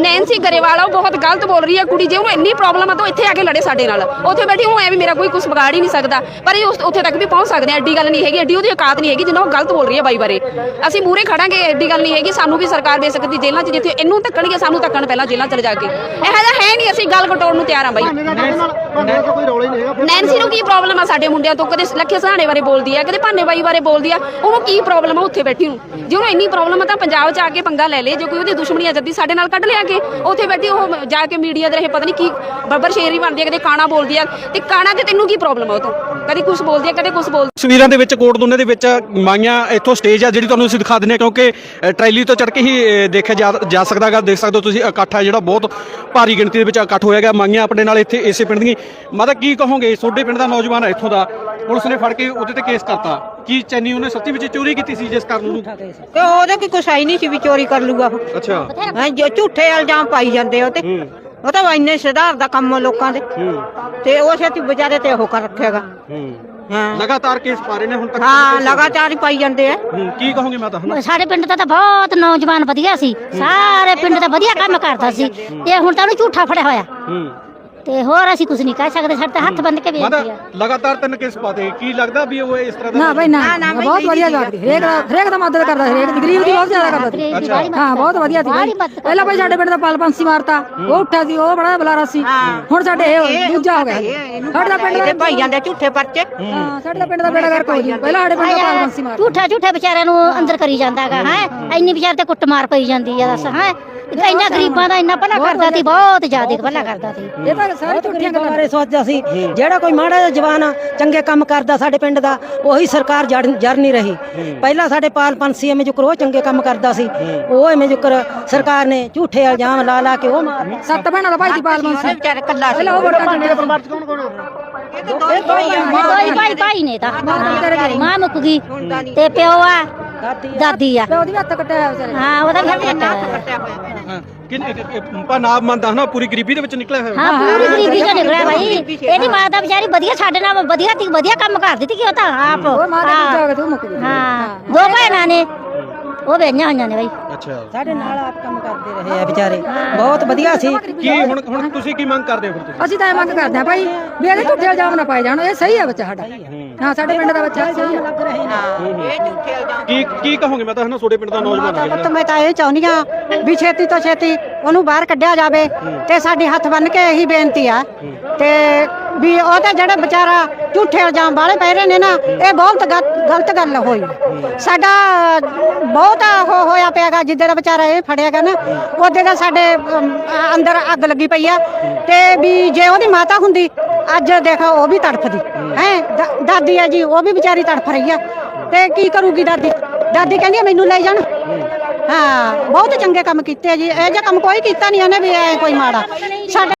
Nancy Grewal ਉਹ ਬਹੁਤ ਗਲਤ ਬੋਲ ਰਹੀ ਹੈ ਕੁੜੀ ਜੇ ਉਹਨੂੰ ਇੰਨੀ ਪ੍ਰੋਬਲਮ ਆ ਤਾਂ ਉਹ ਇੱਥੇ ਆ ਕੇ ਲੜੇ ਸਾਡੇ ਨਾਲ। ਉੱਥੇ ਬੈਠੀ ਉਹ ਐ ਵੀ ਮੇਰਾ ਕੋਈ ਕੁਝ ਵਿਗਾੜ ਹੀ ਨਹੀਂ ਸਕਦਾ। ਪਰ ਇਹ ਉਸ- ਉੱਥੇ ਤੱਕ ਵੀ ਪਹੁੰਚ ਸਕਦੇ ਆ ਐਡੀ ਗੱਲ ਨਹੀਂ ਹੈਗੀ ਐਡੀ ਉਹਦੀ ਔਕਾਤ ਨਹੀਂ ਹੈਗੀ ਜਿੰਨਾ ਉਹ ਗਲਤ ਬੋਲ ਰਹੀ ਹੈ ਬਾਈ ਬਾਰੇ। ਅਸੀਂ ਮੂਰੇ ਖੜਾਂਗੇ ਐਡੀ ਗੱਲ ਨਹੀਂ ਹੈਗੀ ਸਾਨੂੰ ਵੀ ਸਰਕਾਰ ਦੇ ਸਕਦੀ ਜੇਲ੍ਹਾਂ 'ਚ ਜਿੱਥੇ ਇਹਨੂੰ ਧੱਕਣਗੇ ਸਾਨੂੰ ਧੱਕਣ ਪਹਿਲਾਂ ਜੇਲ੍ਹਾਂ ਚਲੇ ਜਾ ਕੇ। ਇਹੋ ਜਿਹਾ ਹੈ ਨਹੀਂ ਅਸੀਂ ਗੱਲ ਕਟੋਣ ਨੂੰ ਤਿਆਰ ਆ ਬਾਈ। ਕੋਈ ਰੌਲਾ ਹੀ ਨਹੀਂ ਹੈਗਾ ਨੈਂਸੀ ਨੂੰ ਕੀ ਪ੍ਰੋਬਲਮ ਆ ਸਾਡੇ ਮੁੰਡਿਆਂ ਤੋਂ? ਕਦੇ ਲੱਖੇ ਸਹਾਣੇ ਬਾਰੇ ਬੋਲਦੀ ਆ ਕਦੇ ਭਾਨੇ ਬਾਈ ਬਾਰੇ ਬੋਲਦੀ ਆ। ਉਹਨੂੰ ਕੀ ਪ੍ਰੋਬਲਮ ਆ ਉੱਥੇ ਬੈਠੀ ਨੂੰ? ਜੇ ਉਹਨੂੰ ਇੰਨੀ ਪ੍ਰੋਬਲਮ ਆ ਤਾਂ ਪੰਜਾਬ 'ਚ ਆ ਕੇ ਪੰਗਾ ਲੈ ਲੇ ਜੇ ਕੋਈ ਉਹਦੀ ਦੁਸ਼ਮਣੀ ਆ ਜੱਦੀ ਸਾਡੇ ਨਾਲ ਕੱਢ ਲਿਆ ਕੇ ਉੱਥੇ ਬੈਠੀ ਉਹ ਜਾ ਕੇ ਮੀਡੀਆ ਦੇ ਰਹੇ ਪਤਾ ਨਹੀਂ ਕੀ ਬੱਬਰ ਸ਼ੇਰੀ ਬਣਦੀ ਆ ਕਦੇ ਕਾਣਾ ਬੋਲਦੀ ਆ। ਤੇ ਕਾਣਾ ਤੇ ਤੈਨੂੰ ਕੀ ਪ੍ਰੋਬਲਮ ਆ ਉਹ ਤੋਂ? ਕਦੇ ਕੁਝ ਬੋਲਦੀ ਆ ਕਦੇ ਕੁਝ ਬੋਲ ਤਸਵੀਰਾਂ ਦੇ ਵਿੱਚ ਕੋਟ ਦੋਨੇ ਦੇ ਵਿੱਚ ਮਾਈਆਂ ਇੱਥੋਂ ਸਟੇਜ ਆ ਜਿਹੜੀ ਤੁਹਾਨੂੰ ਅਸੀਂ ਦਿਖਾ ਦਿੰਦੇ ਹਾਂ ਕਿਉਂਕਿ ਅ, ਟਰੈਲੀ ਤੋਂ ਚੜ ਕੇ ਹੀ ਦੇਖਿਆ ਜਾ ਜਾ ਸਕਦਾਗਾ। ਦੇਖ ਸਕਦੇ ਹੋ ਤੁਸੀਂ ਇਕੱਠ ਆ ਜਿਹੜਾ ਬਹੁਤ ਭਾਰੀ ਗਿਣਤੀ ਦੇ ਵਿੱਚ ਇਕੱਠ ਹੋਇਆ ਗਿਆ। ਮਾਈਆਂ ਆਪਣੇ ਨਾਲ ਇੱਥੇ ਇਸੇ ਪਿੰਡ ਦੀ ਮਾਤਾ ਕੀ ਕਹੋਗੇ? ਤੁਹਾਡੇ ਪਿੰਡ ਦਾ ਨੌਜਵਾਨ ਹੈ ਇੱਥੋਂ ਦਾ। ਪੁਲਿਸ ਨੇ ਫੜ ਕੇ ਉਹਦੇ ਤੇ ਕੇਸ ਕਰਤਾ। ਕੀ ਚੈਨੀ ਉਹਨੇ ਸੱਚੀ ਵਿੱਚ ਚੋਰੀ ਕੀਤੀ ਸੀ ਜਿਸ ਕਾਰਨ ਉਹਨੂੰ? ਤੇ ਉਹਦੇ ਕੀ ਕੁਛ ਆਈ ਨਹੀਂ ਸੀ ਵੀ ਚੋਰੀ ਕਰ ਲੂਗਾ ਉਹ। ਅੱਛਾ। ਹੈਂ, ਜੋ ਝੂਠੇ ਇਲਜ਼ਾਮ ਪਾਈ ਜਾਂਦੇ ਉਹ ਤੇ। ਹੂੰ। ਉਹ ਤਾਂ ਇੰਨੇ ਸੁਧਾਰ ਦਾ ਕੰਮ ਆ ਲੋਕਾਂ ਦੇ। ਹੂੰ। ਤੇ ਉਹ ਛੇਤੀ ਵਿਚਾਰੇ ਤੇ ਉਹ ਕਰ ਰੱਖੇਗਾ। ਹੂੰ। ਹਾਂ। ਲਗਾਤਾਰ ਕੇਸ ਪਾ ਰਹੇ ਨੇ ਹੁਣ ਤੱਕ। ਹਾਂ ਲਗਾਤਾਰ ਹੀ ਪਾਈ ਜਾਂਦੇ ਆ। ਹੂੰ, ਕੀ ਕਹੋਗੇ ਮਾਤਾ ਹੁਣ ਸਾਡੇ ਪਿੰਡ ਦਾ ਤਾਂ ਬਹੁਤ ਨੌਜਵਾਨ ਵਧੀਆ ਸੀ। ਸਾਰੇ ਪਿੰਡ ਦਾ ਵਧੀਆ ਕੰਮ ਕਰਦਾ ਸੀ। ਤੇ ਹੁਣ ਤਾਂ ਉਹਨੂੰ ਝੂਠਾ ਫੜਿਆ ਹੋਇਆ। ਹੂੰ। ਤੇ ਹੋਰ ਅਸੀਂ ਕੁਝ ਨਹੀਂ ਕਹਿ ਸਕਦੇ ਸਾਡੇ ਤਾਂ ਹੱਥ ਬੰਨ ਕੇ ਮਾਤਾ ਬੇਨਤੀ ਆ। ਲਗਾਤਾਰ ਤਿੰਨ ਕੇਸ ਪਾਤੇ ਕੀ ਲੱਗਦਾ ਵੀ ਉਹ ਇਸ ਤਰ੍ਹਾਂ ਦਾ ਨਾ ਬਈ ਨਾ ਬਹੁਤ ਵਧੀਆ ਜਵਾਬ ਹਰੇਕ ਦਾ ਹਰੇਕ ਦਾ ਮਦਦ ਕਰਦਾ ਹਰੇਕ ਦੀ ਗਰੀਬ ਦੀ ਬਹੁਤ ਜ਼ਿਆਦਾ ਕਰਦਾ ਸੀ। ਦੀ ਹਾਂ ਬਹੁਤ ਵਧੀਆ ਸੀ ਬਈ। ਪਹਿਲਾਂ ਬਈ ਸਾਡੇ ਪਿੰਡ ਦਾ ਪਾਲਪੰਸੀ ਮਾਰਤਾ ਉਹ ਉੱਠਿਆ ਸੀ ਉਹ ਬੜਾ ਬੁਲਾਰਾ ਸੀ। ਹੁਣ ਸਾਡੇ ਇਹ ਦੂਜਾ ਹੋ ਗਿਆ। ਸਾਡੇ ਦਾ ਪਿੰਡ ਇਹਦੇ ਦਾ ਪਾਈ ਜਾਂਦੇ ਆ ਝੂਠੇ ਪਰਚੇ। ਹਾਂ। ਸਾਡੇ ਦਾ ਪਿੰਡ ਦਾ ਬੇੜਾ ਗਰਕ ਹੋ ਜੀ। ਪਹਿਲਾਂ ਸਾਡੇ ਪਿੰਡ ਦਾ ਪਾਲਪੰਸੀ ਮਾਰਤਾ ਝੂਠਾ ਝੂਠੇ ਵਿਚਾਰਿਆਂ ਨੂੰ ਅੰਦਰ ਕਰੀ ਜਾਂਦਾਗਾ ਹੈ? ਇੰਨੀ ਵਿਚਾਰ ਤੇ ਕੁੱਟਮਾਰ ਪਈ ਜਾਂਦੀ ਆ ਦੱਸ ਹੈ? ਇੰਨਾ ਗਰੀਬਾਂ ਦਾ ਇੰਨਾ ਭਲਾ ਕਰਦਾ ਸੀ ਬਹੁਤ ਜ਼ਿਆਦਾ ਭਲਾ ਕਰਦਾ ਸੀ। ਇਹ ਤਾਂ ਸਾਰੇ ਝੂਠੀਆਂ ਗੱਲਾਂ। ਬਾਰੇ ਸੋਚਦਾ ਸੀ। ਜਿਹੜਾ ਕੋਈ ਮਾੜਾ ਜਿਹਾ ਜਵਾਨ ਆ, ਚੰਗੇ ਕੰਮ ਕਰਦਾ ਸਾਡੇ ਪਿੰਡ ਦਾ ਉਹੀ ਸਰਕਾਰ ਜੜ ਜਰ ਨਹੀਂ ਰਹੀ। ਪਹਿਲਾਂ ਸਾਡੇ ਪਾਲ ਪੰਛੀ ਐਵੇਂ ਜੁਕਰ ਉਹ ਚੰਗੇ ਕੰਮ ਕਰਦਾ ਸੀ। ਉਹ ਐਵੇਂ ਜੁਕਰ ਸਰਕਾਰ ਨੇ ਝੂਠੇ ਇਲਜ਼ਾਮ ਲਾ ਲਾ ਕੇ ਉਹ ਮਾਰ ਸੱਤ ਭੈਣਾਂ ਦਾ ਭਾਈ ਸੀ ਪਾਲਪੰਸੀ ਵਿਚਾਰੇ ਕੱਲਾ ਸੀ। ਉਹ ਵੋਟਾਂ ਚ ਕੌਣ ਕੌਣ ਹੈ ਦੋਈ ਭਾਈ ਆ ਕੋਈ ਭਾਈ ਭਾਈ ਨੇ ਤਾਂ। ਮਾਂ ਮੁੱਕ ਗਈ। ਤੇ ਪਿਓ ਆ। ਦਾਦੀ ਆ। ਉਹਦੀ ਹੱਥ ਕੱਟਿਆ ਹੋਇਆ ਵਿਚਾਰੇ ਹਾਂ ਉਹਦਾ ਵੀ ਹੱਥ ਕੱਟਿਆ ਹੋਇਆ। ਹਾਂ ਕਿ ਪਾ ਨਾਮ ਮੰਨਦਾ ਹਨਾ ਪੂਰੀ ਗਰੀਬੀ ਦੇ ਵਿੱਚ ਨਿਕਲਿਆ ਹੋਇਆ। ਹਾਂ ਪੂਰੀ ਗਰੀਬੀ ਚੋਂ ਨਿਕਲਿਆ ਭਾਈ ਇਹਦੀ ਮਾਤਾ ਵਿਚਾਰੀ ਵਧੀਆ ਸਾਡੇ ਨਾਲ ਵਧੀਆ ਤੀ ਵਧੀਆ ਕੰਮ ਕਰਦੀ ਤੀ ਕਿ ਉਹ ਤਾਂ ਆਪ। ਹਾਂ। ਦੋ ਭੈਣਾਂ ਨੇ। ਉਹ ਵੇਈਆਂ ਹੋਈਆਂ ਨੇ ਬਾਈ। ਅੱਛਾ। ਸਾਡੇ ਨਾਲ ਆਪ ਕੰਮ ਕਰਦੇ ਰਹੇ ਆ ਵਿਚਾਰੇ। ਬਹੁਤ ਵਧੀਆ ਸੀ। ਕੀ ਹੁਣ ਹੁਣ ਤੁਸੀਂ ਕੀ ਮੰਗ ਕਰਦੇ ਹੋ ਫਿਰ ਤੁਸੀਂ? ਅਸੀਂ ਤਾਂ ਇਹ ਮੰਗ ਕਰਦੇ ਹਾਂ ਭਾਈ ਵੀ ਇਹਦੇ ਝੂਠੇ ਇਲਜ਼ਾਮ ਨਾ ਪਾਏ ਜਾਣ ਇਹ ਸਹੀ ਹੈ ਬੱਚਾ ਸਾਡਾ। ਹਾਂ। ਸਾਡੇ ਪਿੰਡ ਦਾ ਬੱਚਾ ਸਹੀ ਹੈ ਇਹ ਝੂਠੇ ਇਲਜ਼ਾਮ ਕੀ ਕੀ ਕਹੋਗੇ? ਮੈਂ ਤਾਂ ਹਨਾ ਤੁਹਾਡੇ ਪਿੰਡ ਦਾ ਨੌਜਵਾਨ ਹੈ ਪੁੱਤ ਮੈਂ ਤਾਂ ਇਹ ਚਾਹੁੰਦੀ ਆ ਵੀ ਛੇਤੀ ਤੋਂ ਛੇਤੀ ਉਹਨੂੰ ਬਾਹਰ ਕੱਢਿਆ ਜਾਵੇ ਤੇ ਸਾਡੇ ਹੱਥ ਬੰਨ ਕੇ ਇਹੀ ਬੇਨਤੀ ਆ ਤੇ ਵੀ ਉਹ ਤਾਂ ਜਿਹੜਾ ਵਿਚਾਰਾ ਝੂਠੇ ਇਲਜ਼ਾਮ ਵਾਲੇ ਪੈ ਰਹੇ ਨੇ ਨਾ ਇਹ ਬਹੁਤ ਗਲ- ਗਲਤ ਗੱਲ ਹੋਈ। ਸਾਡਾ ਬਹੁਤ ਉਹ ਹੋਇਆ ਪਿਆਗਾ ਜਿੱਦੇ ਦਾ ਵਿਚਾਰਾ ਇਹ ਫੜਿਆਗਾ ਨਾ ਉਹਦੇ ਦਾ ਸਾਡੇ ਅਮ, ਅੰਦਰ ਅੱਗ ਲੱਗੀ ਪਈ ਆ। ਤੇ ਵੀ ਜੇ ਉਹਦੀ ਮਾਤਾ ਹੁੰਦੀ ਅੱਜ ਦੇਖੋ ਉਹ ਵੀ ਤੜਫਦੀ। ਹੈ ਦਾਦੀ ਆ ਜੀ ਉਹ ਵੀ ਵਿਚਾਰੀ ਤੜਫ ਰਹੀ ਆ। ਤੇ ਕੀ ਕਰੂਗੀ ਦਾਦੀ? ਦਾਦੀ ਕਹਿੰਦੀ ਆ, ਮੈਨੂੰ ਲੈ ਜਾਣ। ਹਾਂ ਬਹੁਤ ਚੰਗੇ ਕੰਮ ਕੀਤੇ ਆ ਜੀ। ਇਹ ਜਿਹਾ ਕੰਮ ਕੋਈ ਕੀਤਾ ਨਹੀਂ ਉਹਨੇ ਵੀ ਐ ਕੋਈ ਮਾੜਾ। ਸਾਡੇ